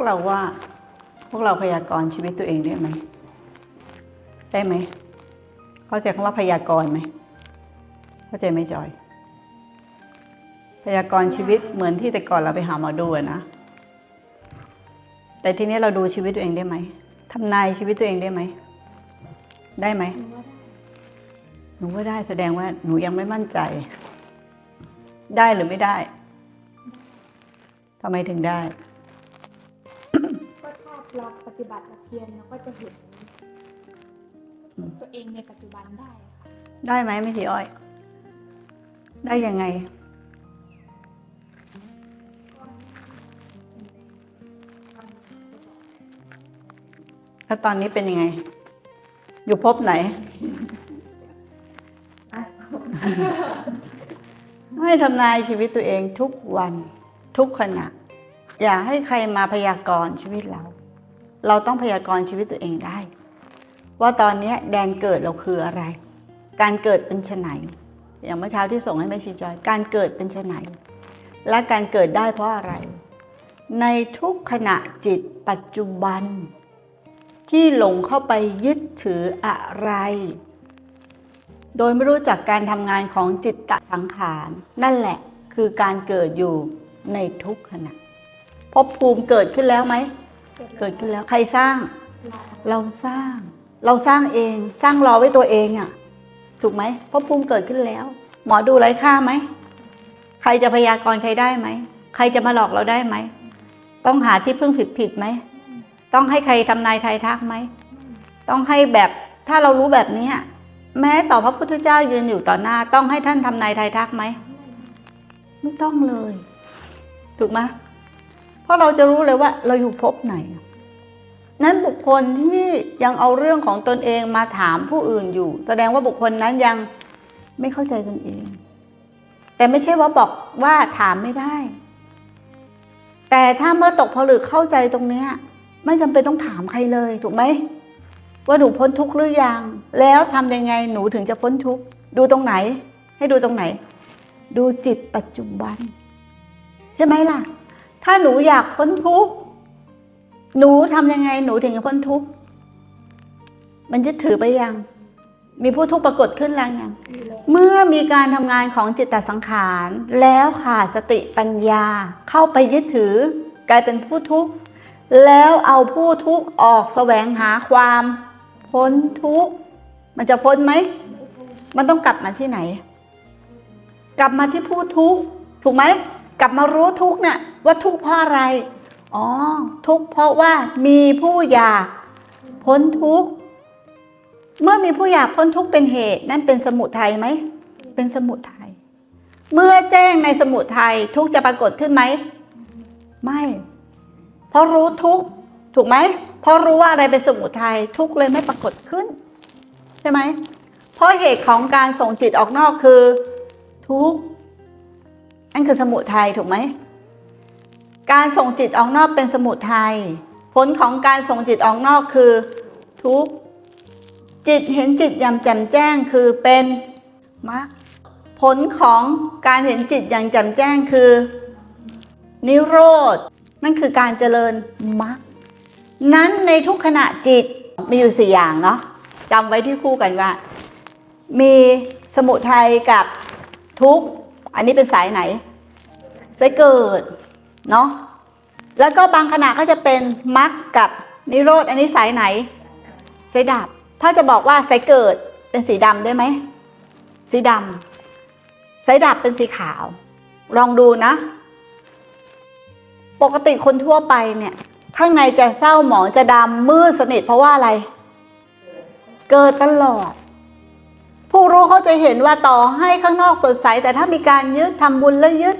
วกเราว่า พวกเราพยากรณ์ชีวิตตัวเองได้ไหม ได้ไหม เข้าใจคำว่าพยากรณ์ไหม เข้าใจไหมจอย พยากรณ์ชีวิตเหมือนที่แต่ก่อนเราไปหาหมอดูนะ แต่ทีนี้เราดูชีวิตตัวเองได้ไหมทำนายชีวิตตัวเองได้ไหม ได้ไหม หนูว่าได้แสดงว่าหนูยังไม่มั่นใจ ได้หรือไม่ได้ทำไมถึงได้ เราปฏิบัติแบบเพียรเราก็จะเห็นอืมตัวเองในปัจจุบันได้ค่ะได้ไหมไม่สีอ้อย ได้ยังไง แล้วตอนนี้เป็นยังไง อยู่ภพไหน ให้ทำนายชีวิตตัวเองทุกวันทุกขณะ อย่าให้ใครมาพยากรณ์ชีวิตเรา เราต้องพยากรณ์ชีวิตตัวเองได้ ว่าตอนนี้แดนเกิดเราคืออะไร การเกิดเป็นไฉนอย่างเมื่อเช้าที่ส่งให้แม่ชีจอย การเกิดเป็นไฉนและการเกิดได้เพราะอะไร ในทุกขณะจิตปัจจุบัน ที่หลงเข้าไปยึดถืออะไร โดยไม่รู้จักการทำงานของจิตตสังขารนั่นแหละคือการเกิดอยู่ในทุกขณะภพภูมิเกิดขึ้นแล้วไหม เกิดขึ้นแล้วใครสร้าง เราสร้าง เราสร้างเอง สร้างรอไว้ตัวเองอะ่ะ ถูกไหมภพภูมิเกิดขึ้นแล้ว หมอดูไร้ค่าไหม ใครจะพยากรณ์ใครได้ไหม ใครจะมาหลอกเราได้ไหม ต้องหาที่พึ่งผิดผิดไหม ต้องให้ใครทำนายทายทักไหม ต้องให้แบบถ้าเรารู้แบบนี้แม้ต่อพระพุทธเจ้ายืนอยู่ต่อหน้า ต้องให้ท่านทำนายทายทักไหม ไม่ต้องเลย ถูกไหม ราะเราจะรู้เลยว่าเราอยู่ภพไหน นั้นบุคคลที่ยังเอาเรื่องของตนเองมาถามผู้อื่นอยู่ แสดงว่าบุคคลนั้นยังไม่เข้าใจตนเอง แต่ไม่ใช่ว่าบอกว่าถามไม่ได้ แต่ถ้าเมื่อตกผลึกเข้าใจตรงเนี้ยไม่จำเป็นต้องถามใครเลยถูกไหมว่าหนูพ้นทุกข์หรือยัง แล้วทำยังไงหนูถึงจะพ้นทุกข์ดูตรงไหน ให้ดูตรงไหน ดูจิตปัจจุบัน ใช่ไหมล่ะ ถ้าหนูอยากพ้นทุกข์หนูทำยังไงหนูถึงจะพ้นทุกข์มันจะถือไปยัง มีผู้ทุกข์ปรากฏขึ้นแล้วยังอยู่แล้วเมื่อมีการทำงานของจิตตสังขาร แล้วขาดสติปัญญา เข้าไปยึดถือกลายเป็นผู้ทุกข์แล้วเอาผู้ทุกข์ออกแสวงหาความพ้นทุกข์มันจะพ้นไหม มันต้องกลับมาที่ไหน กลับมาที่ผู้ทุกข์ถูกไหม กลับมารู้ทุกเนี่ยว่าทุกเพราะอะไร อ๋อ ทุกเพราะว่ามีผู้อยากพ้นทุกเมื่อมีผู้อยากพ้นทุกเป็นเหตุ นั่นเป็นสมุทัยไหม เป็นสมุทัยเมื่อแจ้งในสมุทัยทุกจะปรากฏขึ้นไหม ไม่ เพราะรู้ทุกถูกไหม เพราะรู้ว่าอะไรเป็นสมุทัยทุกเลยไม่ปรากฏขึ้น ใช่ไหม เพราะเหตุของการส่งจิตออกนอกคือ ทุกข์ นั่นคือสมุทัยถูกไหม การส่งจิตออกนอกเป็นสมุทัยผลของการส่งจิตออกนอกคือทุกข์จิตเห็นจิตอย่างแจ่มแจ้งคือเป็นมรรคผลของการเห็นจิตอย่างแจ่มแจ้งคือ นิโรธนั่นคือการเจริญมรรคนั้นในทุกขณะจิตมีอยู่สี่อย่างเนาะจำไว้ที่คู่กันว่า มีสมุทัยกับทุกข์ อันนี้เป็นสายไหนสายเกิดเนาะแล้วก็บางขณะก็จะเป็นมรรคกับนิโรธอันนี้สายไหนสายดับ ถ้าจะบอกว่าสายเกิดเป็นสีดำได้ไหมสีดำสายดับเป็นสีขาว ลองดูนะ ปกติคนทั่วไปเนี่ย ข้างในจะเศร้าหมองจะดำมืดสนิทเพราะว่าอะไร เกิดตลอด ผู้รู้เขาจะเห็นว่าต่อให้ข้างนอกสดใส แต่ถ้ามีการยึดทำบุญแล้วยึด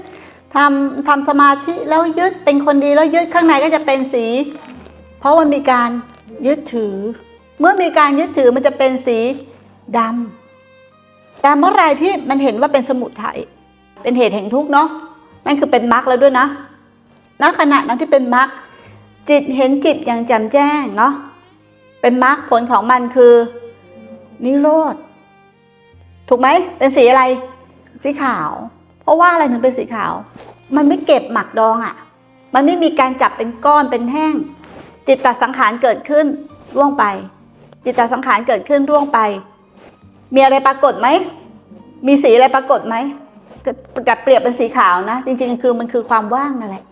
ทำทำสมาธิแล้วยึดเป็นคนดีแล้วยึดข้างในก็จะเป็นสี เพราะมันมีการยึดถือ เมื่อมีการยึดถือมันจะเป็นสีดำแต่เมื่อไรที่มันเห็นว่าเป็นสมุทัยเป็นเหตุแห่งทุกข์เนาะนั่นคือเป็นมรรคแล้วด้วยนะณขณะนั้นที่เป็นมรรคจิตเห็นจิตอย่างแจ่มแจ้งเนาะเป็นมรรคผลของมันคือ นิโรธ ถูกไหมเป็นสีอะไร สีขาว เพราะว่าอะไรถึงเป็นสีขาว มันไม่เก็บหมักดองอะ่ะ มันไม่มีการจับเป็นก้อนเป็นแห้ง จิตตสังขารเกิดขึ้นร่วงไป จิตตสังขารเกิดขึ้นร่วงไป มีอะไรปรากฏไหม มีสีอะไรปรากฏไหมกับเปรียบเป็นสีขาวนะ จริงๆ คือมันคือความว่างนั่นแหละ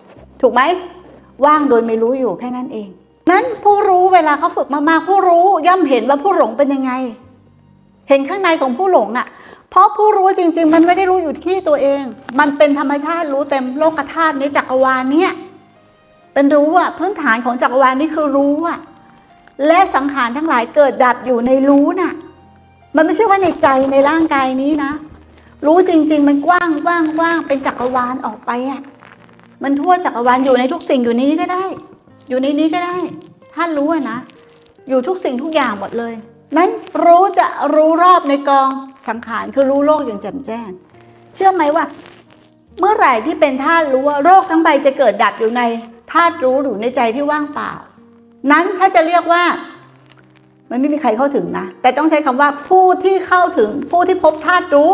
ถูกไหม ว่างโดยไม่รู้อยู่แค่นั้นเอง นั้นผู้รู้เวลาเขาฝึกมากๆผู้รู้ย่อมเห็นว่าผู้หลงเป็นยังไง เห็นข้างในของผู้หลงน่ะ เพราะผู้รู้จริง ๆ มันไม่ได้รู้อยู่ที่ตัวเอง มันเป็นธรรมชาติรู้เต็มโลกธาตุในจักรวาลเนี่ยเป็นรู้อะพื้นฐานของจักรวาลนี่คือรู้อะและสังขารทั้งหลายเกิดดับอยู่ในรู้น่ะ มันไม่ใช่ว่าในใจในร่างกายนี้นะ รู้จริง ๆ มันกว้างกว้างกว้างเป็นจักรวาลออกไปอะมันทั่วจักรวาลอยู่ในทุกสิ่งอยู่ในนี้ก็ได้ อยู่ในนี้ก็ได้ท่านรู้อะนะ อยู่ทุกสิ่งทุกอย่างหมดเลย นั้นรู้จะรู้รอบในกองสังขารคือรู้โลกอย่างแจ่มแจ้ง เชื่อไหมว่า เมื่อไหร่ที่เป็นธาตุรู้ว่าโรคทั้งใบจะเกิดดับอยู่ในธาตุรู้หรือในใจที่ว่างเปล่า นั้นถ้าจะเรียกว่า มันไม่มีใครเข้าถึงนะ แต่ต้องใช้คำว่าผู้ที่เข้าถึงผู้ที่พบธาตุรู้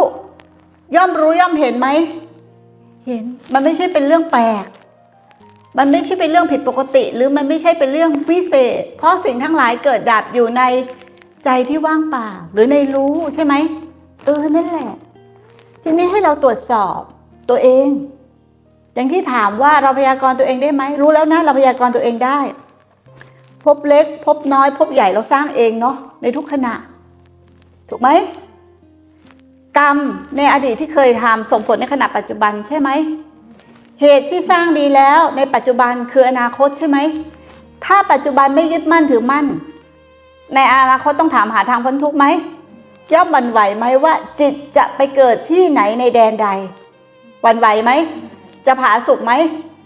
ย่อมรู้ย่อมเห็นไหมเห็นมันไม่ใช่เป็นเรื่องแปลกมันไม่ใช่เป็นเรื่องผิดปกติ หรือมันไม่ใช่เป็นเรื่องพิเศษ เพราะสิ่งทั้งหลายเกิดดับอยู่ใน ใจที่ว่างเปล่าหรือในรู้ใช่ไหมเออนั่นแหละ ทีนี้ให้เราตรวจสอบตัวเอง อย่างที่ถามว่าเราพยากรณ์ตัวเองได้ไหมรู้แล้วนะเราพยากรณ์ตัวเองได้ พบเล็ก พบน้อย พบใหญ่เราสร้างเองเนาะในทุกขณะ ถูกไหมกรรมในอดีตที่เคยทำส่งผลในขณะปัจจุบันใช่ไหมเหตุที่สร้างดีแล้วในปัจจุบันคืออนาคตใช่ไหมถ้าปัจจุบันไม่ยึดมั่นถือมั่น ในอนาคตต้องถามหาทางพ้นทุกข์ไหมย่อมวันไหวไหมว่า จิตจะไปเกิดที่ไหนในแดนใด วันไหวไหมจะผาสุกไหม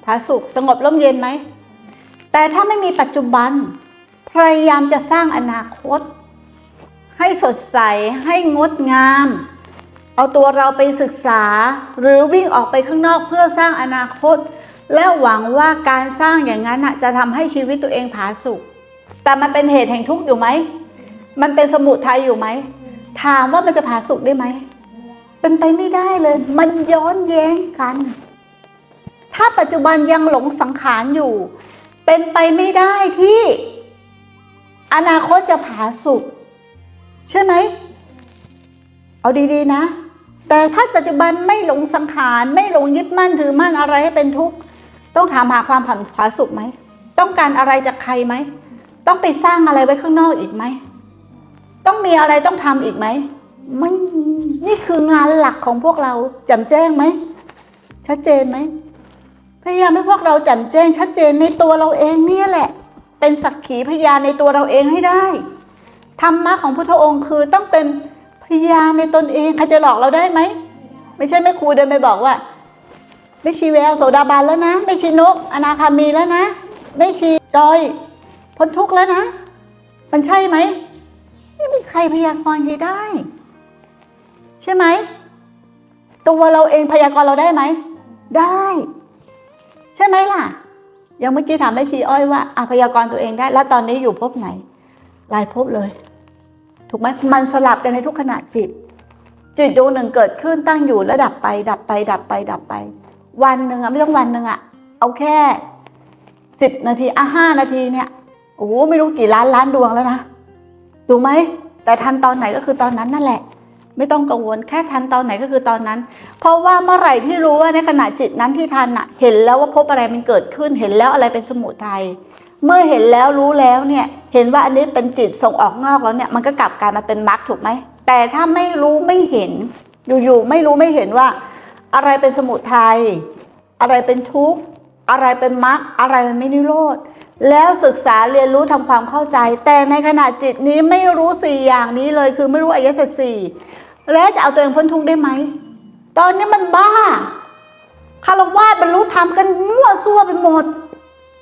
ผาสุกสงบร่มเย็นไหมแต่ถ้าไม่มีปัจจุบัน พยายามจะสร้างอนาคต ให้สดใสให้งดงาม เอาตัวเราไปศึกษา หรือวิ่งออกไปข้างนอกเพื่อสร้างอนาคต และหวังว่าการสร้างอย่างนั้นจะทำให้ชีวิตตัวเองผาสุก แต่มันเป็นเหตุแห่งทุกข์อยู่ไหม มันเป็นสมุทัยอยู่ไหม ถามว่ามันจะผาสุกได้ไหม เป็นไปไม่ได้เลย มันย้อนแย้งกัน ถ้าปัจจุบันยังหลงสังขารอยู่ เป็นไปไม่ได้ที่ อนาคตจะผาสุกใช่ไหม เอาดีๆนะ แต่ถ้าปัจจุบันไม่หลงสังขาร ไม่หลงยึดมั่นถือมั่นอะไรให้เป็นทุกข์ ต้องถามหาความผันผาสุกไหม ต้องการอะไรจากใครไหม ต้องไปสร้างอะไรไว้ข้างนอกอีกไหม ต้องมีอะไรต้องทำอีกไหมไม่มีนี่คืองานหลักของพวกเราแจ่มแจ้งไหม ชัดเจนไหม พยายามให้พวกเราแจ่มแจ้ง ชัดเจนในตัวเราเองเนี่ยแหละ เป็นสักขีพยานในตัวเราเองให้ได้ธรรมะของพุทธองค์คือต้องเป็นพยานในตนเองใครจะหลอกเราได้ไหม ไม่ใช่แม่ครูเดินไปบอกว่า ไม่ชีแววโสดาบันแล้วนะ ไม่ชีนก อนาคามีแล้วนะ ไม่ชีจอย พ้นทุกข์แล้วนะ มันใช่ไหมไม่มีใครพยากรณ์ใครได้ ใช่ไหม ตัวเราเองพยากรณ์เราได้ไหม ได้ ใช่ไหมล่ะย่างเมื่อกี้ถามแม่ชีอ้อยว่าอพยากรณ์ตัวเองได้ แล้วตอนนี้อยู่ภพไหนลายภพเลย ถูกไหมมันสลับกันในทุกขณะจิต จิตดวงหนึ่งเกิดขึ้นตั้งอยู่แล้วดับไป ดับไป ดับไป ดับไป วันหนึ่งอะไม่ต้องวันหนึ่งอะเอาแค่สิบนาทีอะห้านาทีเนี่ย โอ้โหไม่รู้กี่ล้านล้านดวงแล้วนะถูกไหมแต่ทันตอนไหนก็คือตอนนั้นนั่นแหละ ไม่ต้องกังวลแค่ทันตอนไหนก็คือตอนนั้น เพราะว่าเมื่อไหร่ที่รู้ว่าในขณะจิตนั้นที่ทันอะเห็นแล้วว่าพบอะไรมันเกิดขึ้น เห็นแล้วอะไรเป็นสมุทัยเมื่อเห็นแล้วรู้แล้วเนี่ย เห็นว่าอันนี้เป็นจิตส่งออกนอกแล้วเนี่ยมันก็กลับกลายมาเป็นมรรคถูกไหมแต่ถ้าไม่รู้ไม่เห็น อยู่ๆไม่รู้ไม่เห็นว่า อะไรเป็นสมุทัยอะไรเป็นทุกข์อะไรเป็นมรรคอะไรมันไม่นิโรธ แล้วศึกษาเรียนรู้ทำความเข้าใจ แต่ในขณะจิตนี้ไม่รู้สี่อย่างนี้เลยคือไม่รู้อริยสัจสี่แล้วจะเอาตัวเองพ้นทุกข์ได้ไหมตอนนี้มันบ้าคารวะบรรลุธรรมกันมั่วซั่วไปหมด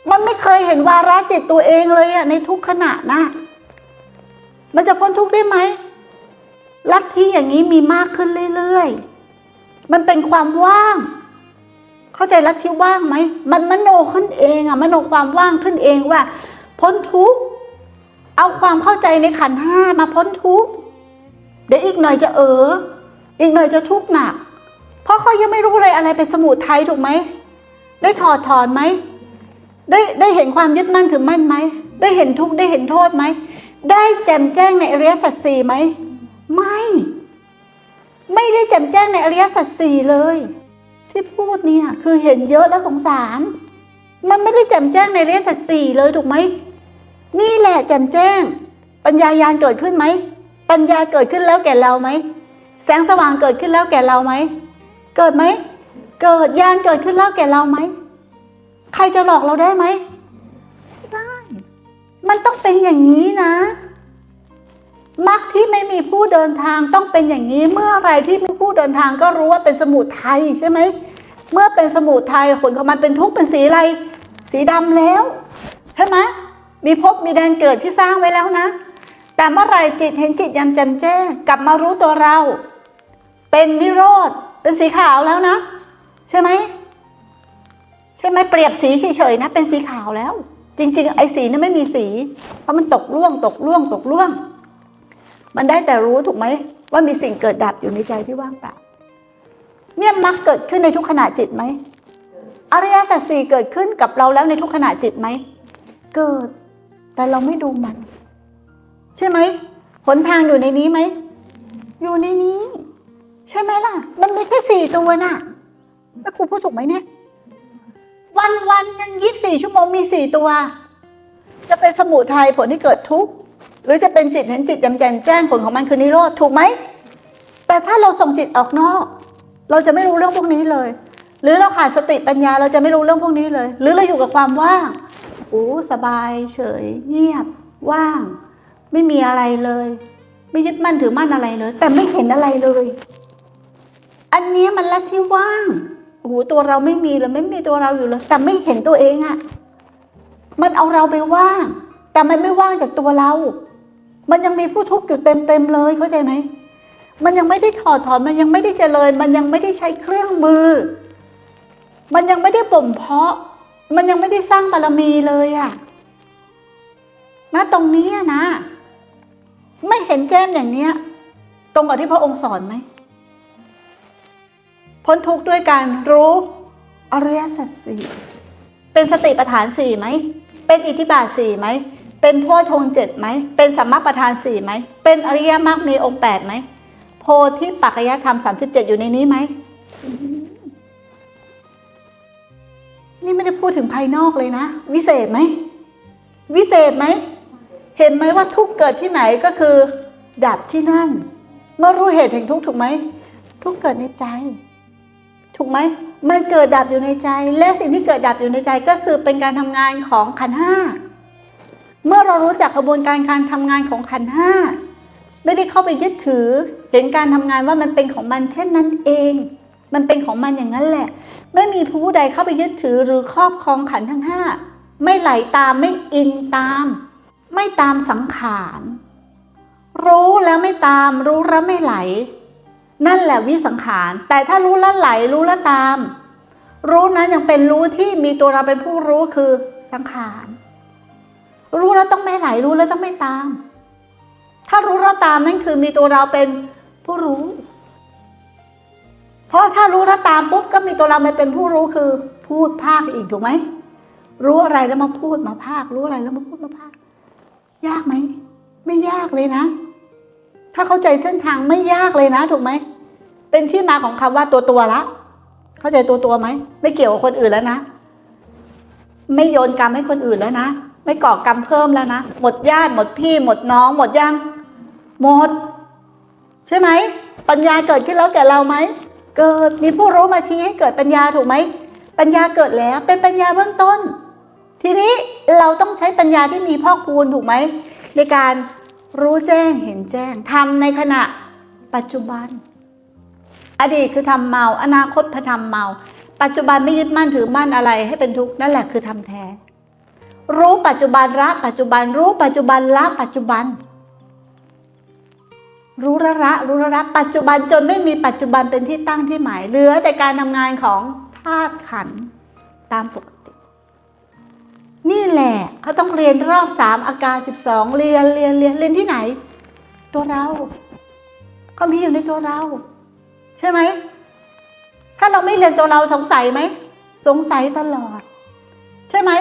มันไม่เคยเห็นวาระจิตตัวเองเลยอะในทุกขณะนะมันจะพ้นทุกข์ได้ไหมลัทธิอย่างนี้มีมากขึ้นเรื่อยๆ มันเป็นความว่าง เข้าใจลัทธิว่างไหมมันมโนขึ้นเองอะมโนความว่างขึ้นเองว่า พ้นทุกข์เอาความเข้าใจในขันห้ามาพ้นทุกข์เดี๋ยวอีกหน่อยจะเอออีกหน่อยจะทุกข์หนัก เพราะเขายังไม่รู้เลยอะไรเป็นสมุทัยถูกไหมได้ถอดถอนไหมได้ได้เห็นความยึดมั่นถือมั่นไหมได้เห็นทุกข์ได้เห็นโทษไหมได้แจ่มแจ้งในอริยสัจสี่ไหมไม่ ไม่ได้แจ่มแจ้งในอริยสัจสี่เลย ที่พูดเนี่ยคือเห็นเยอะแล้วสงสาร มันไม่ได้แจ่มแจ้งในอริยสัจสี่เลยถูกไหมนี่แหละแจ่มแจ้ง ปัญญายาณเกิดขึ้นไหมปัญญาเกิดขึ้นแล้วแก่เราไหมแสงสว่างเกิดขึ้นแล้วแก่เราไหมเกิดไหมเกิดญาณเกิดขึ้นแล้วแก่เราไหมใครจะหลอกเราได้ไหมได้ มันต้องเป็นอย่างนี้นะ มรรคที่ไม่มีผู้เดินทางต้องเป็นอย่างนี้ เมื่อไรที่มีผู้เดินทางก็รู้ว่าเป็นสมุทัยใช่ไหมเมื่อเป็นสมุทัยผลของมันเป็นทุกข์เป็นสีอะไร สีดำแล้วใช่ไหมมีภพมีแดนเกิดที่สร้างไว้แล้วนะ แต่เมื่อไรจิตเห็นจิตยำแจ่มแจ้งกลับมารู้ตัวเรา เป็นนิโรธเป็นสีขาวแล้วนะ ใช่ไหมใช่ไหมเปรียบสีเฉยๆนะ เป็นสีขาวแล้ว จริง ๆ ไอ้สีนี่ไม่มีสี เพราะมันตกล่วงตกล่วงตกล่วง มันได้แต่รู้ถูกไหมว่ามีสิ่งเกิดดับอยู่ในใจที่ว่างเปล่าเนี่ยมักเกิดขึ้นในทุกขณะจิตไหมอริยสัจสี่เกิดขึ้นกับเราแล้วในทุกขณะจิตไหมเกิด แต่เราไม่ดูมัน ใช่ไหมหนทางอยู่ในนี้ไหมอยู่ในนี้ ใช่ไหมล่ะ มันมีแค่สี่ตัวน่ะแม่ครูพูดถูกไหมเนี่ย วันวันหนึ่งยี่สี่ชั่วโมงมีสี่ตัว จะเป็นสมุทัยผลที่เกิดทุกข์ หรือจะเป็นจิตเห็นจิตแจ่มแจ้งแจ้งผลของมันคือนิโรธถูกไหม แต่ถ้าเราส่งจิตออกนอก เราจะไม่รู้เรื่องพวกนี้เลย หรือเราขาดสติปัญญาเราจะไม่รู้เรื่องพวกนี้เลย หรือเราอยู่กับความว่างโอ้สบาย เฉย เงียบ ว่าง ไม่มีอะไรเลย ไม่ยึดมั่นถือมั่นอะไรเลย แต่ไม่เห็นอะไรเลย อันนี้มันละที่ว่างโอ้ตัวเราไม่มีเลยไม่มีตัวเราอยู่เลยแต่ไม่เห็นตัวเองอะมันเอาเราไปว่าง แต่มันไม่ว่างจากตัวเรา มันยังมีผู้ทุกข์อยู่เต็มเต็มๆเลยเข้าใจไหมมันยังไม่ได้ถอดถอนมันยังไม่ได้เจริญ มันยังไม่ได้ใช้เครื่องมือ มันยังไม่ได้บ่มเพาะ มันยังไม่ได้สร้างบารมีเลยอะนะตรงนี้นะ ไม่เห็นแจ้งอย่างเนี้ย ตรงกับที่พระองค์สอนไหมพ้นทุกข์ด้วยการรู้อริยสัจสี่เป็นสติปัฏฐานสี่ไหม เป็นอิทธิบาทสี่ไหม เป็นโพชฌงเจ็ดไหม เป็นสัมมาประธานสี่ไหม เป็นอริยมรรคมีองค์แปดไหม โพธิปัจจยธรรมสามสิบเจ็ดอยู่ในนี้ไหม นี่ไม่ได้พูดถึงภายนอกเลยนะ วิเศษไหม วิเศษไหม เห็นไหมว่าทุกเกิดที่ไหนก็คือ ดับที่นั่น เมื่อรู้เหตุแห่งทุกถูกไหม ทุกเกิดในใจ ถูกไหม มันเกิดดับอยู่ในใจ และสิ่งที่เกิดดับอยู่ในใจก็คือเป็นการทำงานของขันห้า เมื่อเรารู้จักกระบวนการการทำงานของขันห้าไม่ได้เข้าไปยึดถือ เห็นการทำงานว่ามันเป็นของมันเช่นนั้นเอง มันเป็นของมันอย่างนั้นแหละ ไม่มีผู้ใดเข้าไปยึดถือหรือครอบครองขันทั้งห้าไม่ไหลตามไม่อินตาม ไม่ตามสังขารรู้แล้วไม่ตามรู้แล้วไม่ไหล นั่นแหละวิสังขารแต่ถ้ารู้แล้วไหลรู้แล้วตาม รู้นั้นยังเป็นรู้ที่มีตัวเราเป็นผู้รู้คือสังขาร รู้แล้วต้องไม่ไหลรู้แล้วต้องไม่ตาม ถ้ารู้แล้วตามนั่นคือมีตัวเราเป็นผู้รู้ เพราะถ้ารู้แล้วตามปุ๊บก็มีตัวเราไม่เป็นผู้รู้คือ พูดภาคอีกถูกไหมรู้อะไรแล้วมาพูดมาภาค รู้อะไรแล้วมาพูดมาภาค ยากไหมไม่ยากเลยนะ ถ้าเข้าใจเส้นทางไม่ยากเลยนะ ถูกไหมเป็นที่มาของคำว่าตัวตัวละ เข้าใจตัวตัวไหมไม่เกี่ยวกับคนอื่นแล้วนะ ไม่โยนกรรมให้คนอื่นแล้วนะ ไม่ก่อกรรมเพิ่มแล้วนะ หมดญาติหมดพี่ หมดน้อง หมดยังหมด ใช่ไหม ปัญญาเกิดขึ้นแล้วแก่เราไหม เกิดมีผู้รู้มาชี้ให้เกิดปัญญาถูกไหม ปัญญาเกิดแล้วเป็นปัญญาเบื้องต้น ทีนี้เราต้องใช้ปัญญาที่มีพ่อกพูนถูกไหม ในการรู้แจ้งเห็นแจ้งทำในขณะปัจจุบัน อดีตคือทำเมา อนาคตพทำเมา ปัจจุบันไม่ยึดมั่นถือมั่นอะไรให้เป็นทุกข์นั่นแหละคือทำแท้ รู้ปัจจุบันละปัจจุบันรู้ปัจจุบันละปัจจุบัน รู้ละละรู้ละละปัจจุบันจนไม่มีปัจจุบันเป็นที่ตั้งที่หมายเหลือแต่การทำงานของธาตุขันตามปกติ นี่แหละเขาต้องเรียนรอบสามอาการสิบสองเรียนเรียนเรียนเรียนที่ไหน ตัวเราเขามีอยู่ในตัวเรา ใช่ไหมถ้าเราไม่เรียนตัวเราสงสัยไหมสงสัยตลอด ใช่ไหม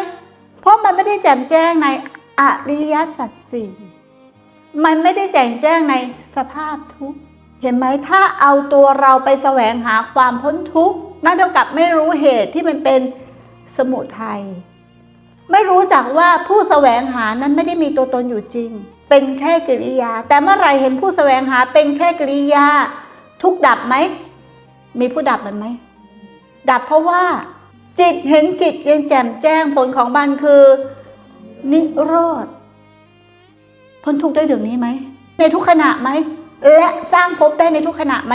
ราะมันไม่ได้แจ่มแจ้งในอริยสัจสี่มันไม่ได้แจ่มแจ้งในสภาพทุกข์เห็นไหมถ้าเอาตัวเราไปแสวงหาความพ้นทุกข์นั่นเท่ากับไม่รู้เหตุที่มันเป็นสมุทัยไม่รู้จักว่าผู้แสวงหานั้นไม่ได้มีตัวตนอยู่จริง เป็นแค่กิริยา แต่เมื่อไหรเห็นผู้แสวงหาเป็นแค่กิริยา ทุกดับไหม มีผู้ดับมันไหม ดับเพราะว่า จิตเห็นจิตยังแจ่มแจ้งผลของมันคือ นิโรธพ้นทุกข์ได้เดี๋ยวนี้ไหม ในทุกขณะไหม และสร้างภพได้ในทุกขณะไหม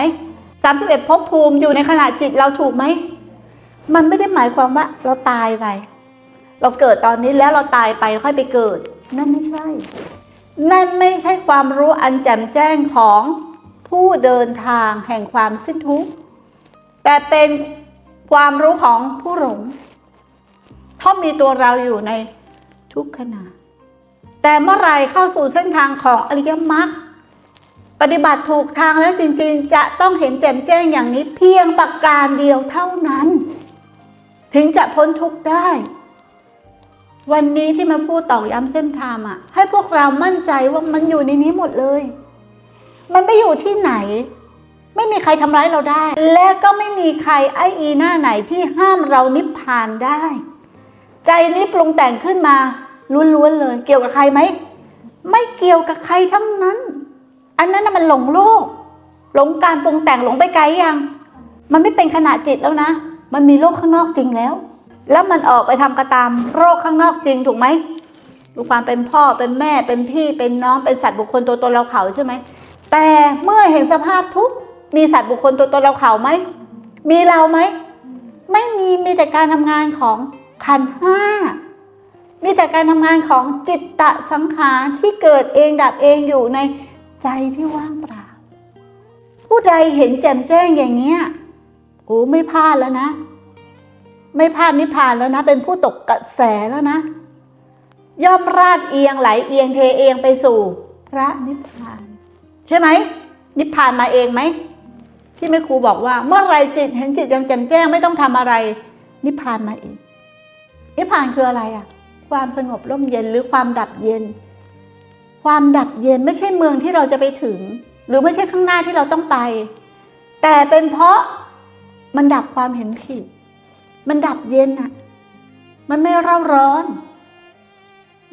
สามสิบเอ็ดภพภูมิอยู่ในขณะจิตเราถูกไหม มันไม่ได้หมายความว่าเราตายไป เราเกิดตอนนี้แล้วเราตายไปค่อยไปเกิด นั่นไม่ใช่ นั่นไม่ใช่ความรู้อันแจ่มแจ้งของผู้เดินทางแห่งความสิ้นทุกข์แต่เป็น ความรู้ของผู้หลงเพราะมีตัวเราอยู่ในทุกขณะ แต่เมื่อไรเข้าสู่เส้นทางของอริยมรรคปฏิบัติถูกทางแล้วจริงๆ จะต้องเห็นแจ่มแจ้งอย่างนี้เพียงประการเดียวเท่านั้น ถึงจะพ้นทุกข์ได้ วันนี้ที่มาพูดต่อย้ำเส้นทางอะให้พวกเรามั่นใจว่ามันอยู่ในนี้หมดเลย มันไม่อยู่ที่ไหน ไม่มีใครทำร้ายเราได้ และก็ไม่มีใครไออีหน้าไหนที่ห้ามเรานิพพานได้ ใจนี้ปรุงแต่งขึ้นมาล้วนๆเลย เกี่ยวกับใครไหมไม่เกี่ยวกับใครทั้งนั้น อันนั้นมันหลงโลก หลงการปรุงแต่งหลงไปไกลยัง มันไม่เป็นขณะจิตแล้วนะ มันมีโลกข้างนอกจริงแล้ว แล้วมันออกไปทำกระตามโรคข้างนอกจริงถูกไหมดูความเป็นพ่อเป็นแม่เป็นพี่เป็นน้องเป็นสัตว์บุคคลตัวตนเราเขาใช่ไหมแต่เมื่อเห็นสภาพทุกข์ มีสัตว์บุคคลตัวตนเราเขาไหม มีเราไหม ไม่มี มีแต่การทำงานของขันห้า มีแต่การทำงานของจิตตะสังขารที่เกิดเองดับเองอยู่ในใจที่ว่างเปล่า ผู้ใดเห็นแจ่มแจ้งอย่างเนี้ยโอ้ไม่พลาดแล้วนะ ไม่พลาดนิพพานแล้วนะ เป็นผู้ตกกระแสแล้วนะ ย่อมราดเอียงไหลเอียงเทเอียงไปสู่ พระนิพพาน ใช่ไหมนิพพานมาเองไหม ที่แม่ครูบอกว่า เมื่อไรจิตเห็นจิตยังแจ่มแจ้งไม่ต้องทำอะไร นิพพานมาเองนิพพานคืออะไรอะความสงบร่มเย็นหรือความดับเย็น ความดับเย็นไม่ใช่เมืองที่เราจะไปถึง หรือไม่ใช่ข้างหน้าที่เราต้องไป แต่เป็นเพราะมันดับความเห็นผิด มันดับเย็นอะมันไม่เร่าร้อน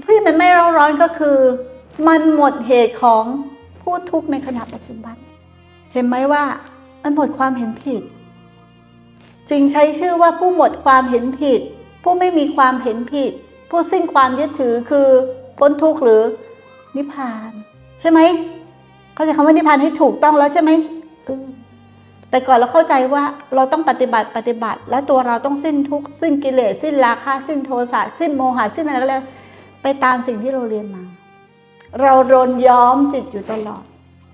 ที่มันไม่เร่าร้อนก็คือ มันหมดเหตุของผู้ทุกข์ในขณะปัจจุบัน เห็นไหมว่า มันหมดความเห็นผิด จึงใช้ชื่อว่าผู้หมดความเห็นผิด ผู้ไม่มีความเห็นผิด ผู้สิ้นความยึดถือคือพ้นทุกข์หรือนิพพาน ใช่ไหมเข้าใจคำว่านิพพานให้ถูกต้องแล้วใช่ไหมแต่ก่อนเราเข้าใจว่าเราต้องปฏิบัติปฏิบัติ และตัวเราต้องสิ้นทุกข์สิ้นกิเลสสิ้นราคะสิ้นโทสะสิ้นโมหะสิ้นอะไรก็แล้วไปตามสิ่งที่เราเรียนมา เราโดนย้อมจิตอยู่ตลอด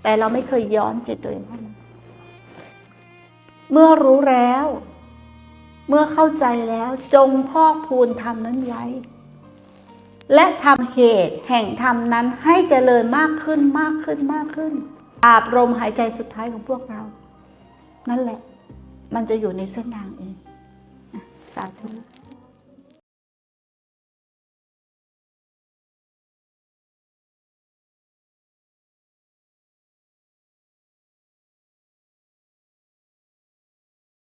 แต่เราไม่เคยย้อนจิตตัวเองเข้ามา เมื่อรู้แล้ว เมื่อเข้าใจแล้วจงพอกพูนธรรมนั้นไว้ และทำเหตุแห่งธรรมนั้นให้เจริญมากขึ้นมากขึ้นมากขึ้นอาบลมหายใจสุดท้ายของพวกเรา นั่นแหละ มันจะอยู่ในเส้นทางเองสาธุ